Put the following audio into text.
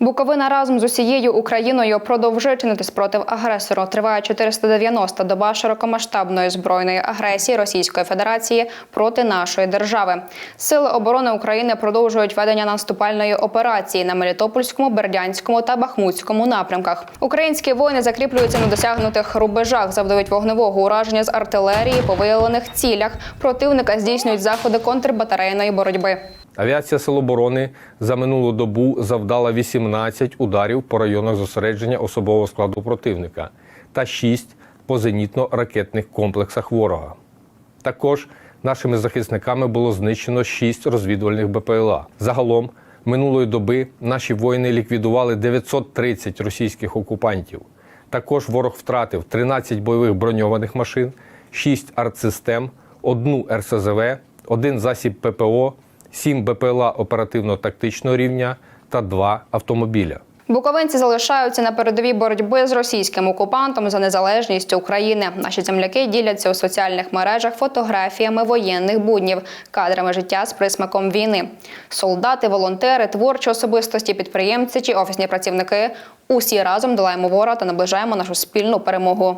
Буковина разом з усією Україною продовжує чинити спротив агресору. Триває 490 доба широкомасштабної збройної агресії Російської Федерації проти нашої держави. Сили оборони України продовжують ведення наступальної операції на Мелітопольському, Бердянському та Бахмутському напрямках. Українські воїни закріплюються на досягнутих рубежах, завдають вогневого ураження з артилерії по виявлених цілях. Противника здійснюють заходи контрбатарейної боротьби. Авіація Сил оборони за минулу добу завдала 18 ударів по районах зосередження особового складу противника та 6 по зенітно-ракетних комплексах ворога. Також нашими захисниками було знищено 6 розвідувальних БПЛА. Загалом минулої доби наші воїни ліквідували 930 російських окупантів. Також ворог втратив 13 бойових броньованих машин, 6 артсистем, одну РСЗВ, один засіб ППО, 7 БПЛА оперативно-тактичного рівня та 2 автомобіля. Буковинці залишаються на передовій боротьби з російським окупантом за незалежність України. Наші земляки діляться у соціальних мережах фотографіями воєнних буднів, кадрами життя з присмаком війни. Солдати, волонтери, творчі особистості, підприємці чи офісні працівники усі разом долаємо ворога та наближаємо нашу спільну перемогу.